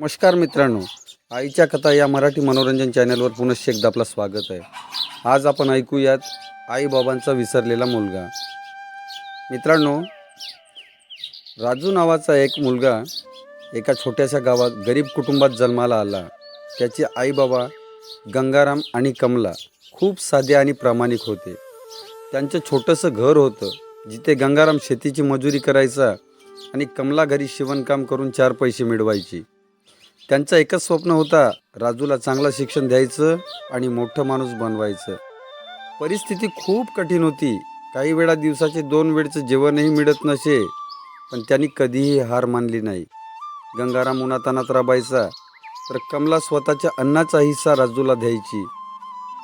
नमस्कार मित्रांनो आईच्या कथा या मराठी मनोरंजन चॅनलवर पुनश्च एकदा आपलं स्वागत आहे. आज आपण ऐकूयात आईबाबांचा विसरलेला मुलगा. मित्रांनो राजू नावाचा एक मुलगा एका छोट्याशा गावात गरीब कुटुंबात जन्माला आला. त्याचे आईबाबा गंगाराम आणि कमला खूप साधे आणि प्रामाणिक होते. त्यांचं छोटंसं घर होतं जिथे गंगाराम शेतीची मजुरी करायचा आणि कमला घरी शिवणकाम करून चार पैसे मिळवायची. त्यांचं एकच स्वप्न होता राजूला चांगलं शिक्षण द्यायचं आणि मोठं माणूस बनवायचं. परिस्थिती खूप कठीण होती. काही वेळा दिवसाचे दोन वेळचं जेवणही मिळत नसे पण त्यांनी कधीही हार मानली नाही. गंगाराम उन्हातानात राबायचा तर कमला स्वतःच्या अन्नाचा हिस्सा राजूला द्यायची.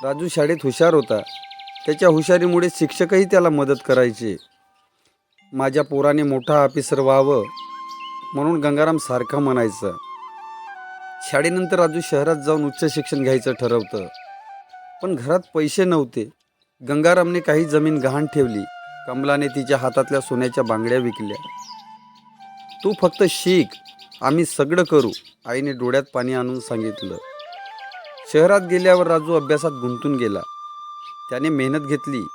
राजू शाळेत हुशार होता. त्याच्या हुशारीमुळे शिक्षकही त्याला मदत करायचे. माझ्या पोराने मोठा ऑफिसर व्हावं म्हणून गंगाराम सारखा म्हणायचा. शाळेनंतर राजू शहरात जाऊन उच्च शिक्षण घ्यायचं ठरवतं. पण घरात पैसे नव्हते. गंगारामने काही जमीन गहाण ठेवली. कमलाने तिच्या हातातल्या सोन्याच्या बांगड्या विकल्या. तू फक्त शिक. आम्ही सगळं करू आईने डोळ्यात पाणी आणून सांगितलं. शहरात गेल्यावर राजू अभ्यासात गुंतून गेला. त्याने मेहनत घेतली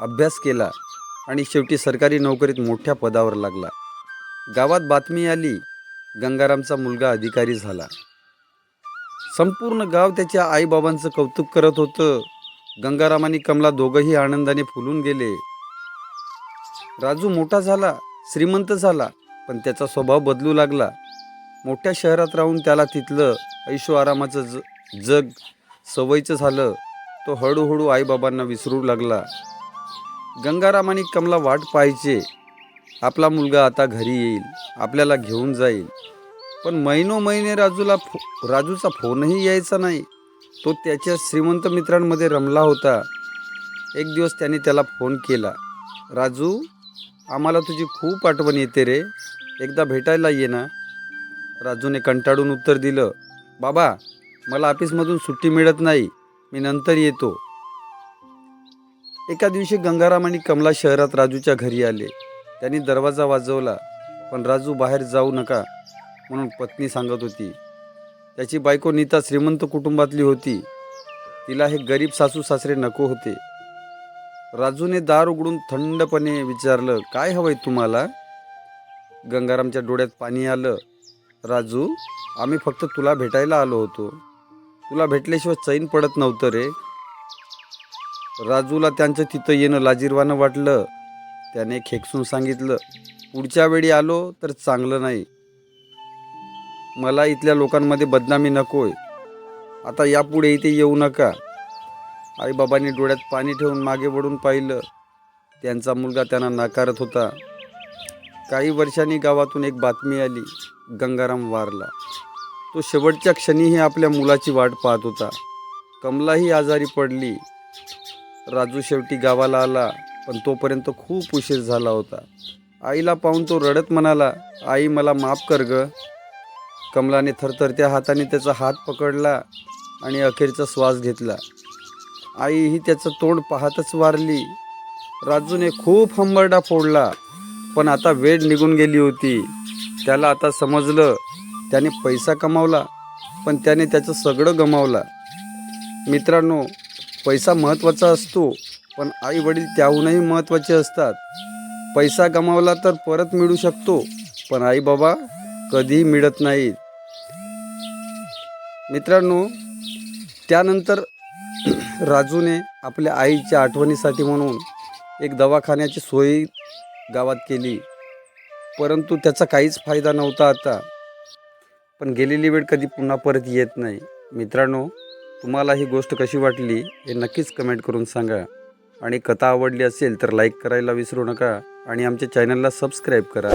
अभ्यास केला आणि शेवटी सरकारी नोकरीत मोठ्या पदावर लागला. गावात बातमी आली गंगारामचा मुलगा अधिकारी झाला. संपूर्ण गाव त्याच्या आईबाबांचं कौतुक करत होतं. गंगाराम आणि कमला दोघंही आनंदाने फुलून गेले. राजू मोठा झाला श्रीमंत झाला पण त्याचा स्वभाव बदलू लागला. मोठ्या शहरात राहून त्याला तिथलं ऐशो आरामाचं ज जग सवयीचं झालं तो हळूहळू आईबाबांना विसरू लागला. गंगाराम आणि कमला वाट पाहायचे आपला मुलगा आता घरी येईल आपल्याला घेऊन जाईल पण महिनो महिने राजूला फो राजूचा फोनही यायचा नाही. तो त्याच्या श्रीमंत मित्रांमध्ये रमला होता. एक दिवस त्याने त्याला फोन केला. राजू आम्हाला तुझी खूप आठवण येते रे. एकदा भेटायला ये ना. राजूने कंटाळून उत्तर दिलं बाबा मला ऑफिसमधून सुट्टी मिळत नाही. मी नंतर येतो. एका दिवशी गंगाराम आणि कमला शहरात राजूच्या घरी आले. त्यांनी दरवाजा वाजवला पण राजू बाहेर जाऊ नका. म्हणून पत्नी सांगत होती. त्याची बायको नीता श्रीमंत कुटुंबातली होती. तिला हे गरीब सासू सासरे नको होते. राजूने दार उघडून थंडपणे विचारलं काय हवंय तुम्हाला? गंगारामच्या डोळ्यात पाणी आलं. राजू आम्ही फक्त तुला भेटायला आलो होतो. तुला भेटल्याशिवाय चैन पडत नव्हतं रे. राजूला त्यांचं तिथं येणं लाजीरवानं वाटलं. त्याने खेकसून सांगितलं पुढच्या वेळी आलो तर चांगलं नाही. मला इथल्या लोकांमध्ये बदनामी नकोय. आता यापुढे इथे येऊ नका. आईबाबांनी डोळ्यात पाणी ठेवून मागे वळून पाहिलं. त्यांचा मुलगा त्यांना नाकारत होता. काही वर्षांनी गावातून एक बातमी आली. गंगाराम वारला. तो शेवटच्या क्षणीही आपल्या मुलाची वाट पाहत होता. कमलाही आजारी पडली. राजू शेवटी गावाला आला पण तोपर्यंत खूप उशीर झाला होता. आईला पाहून तो रडत म्हणाला आई मला माफ कर ग. कमलाने थरथरत्या हाताने त्याचा हात पकडला आणि अखेरचा श्वास घेतला. आई ही त्याचं तोंड पाहतच वारली. राजूने खूप हंबरडा फोडला पण आता वेळ निघून गेली होती. त्याला आता समजलं त्याने पैसा कमावला पण त्याने त्याचं सगळं गमावला. मित्रांनो पैसा महत्त्वाचा असतो पण आई वडील त्याहूनही महत्त्वाचे असतात. पैसा गमावला तर परत मिळू शकतो पण आई बाबा कधीही मिळत नाहीत. मित्रांनो त्यानंतर राजूने आपल्या आईच्या आठवणीसाठी म्हणून एक दवाखान्याची सोय गावात केली. परंतु त्याचा काहीच फायदा नव्हता आता. पण गेलेली वेळ कधी पुन्हा परत येत नाही. मित्रांनो तुम्हाला ही गोष्ट कशी वाटली हे नक्कीच कमेंट करून सांगा. आणि कथा आवडली असेल तर लाईक करायला विसरू नका आणि आमच्या चॅनलला सबस्क्राईब करा.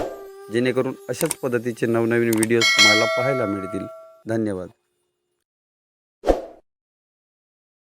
जेणेकरून अशाच पद्धतीचे नवनवीन व्हिडिओज तुम्हाला पाहायला मिळतील. धन्यवाद.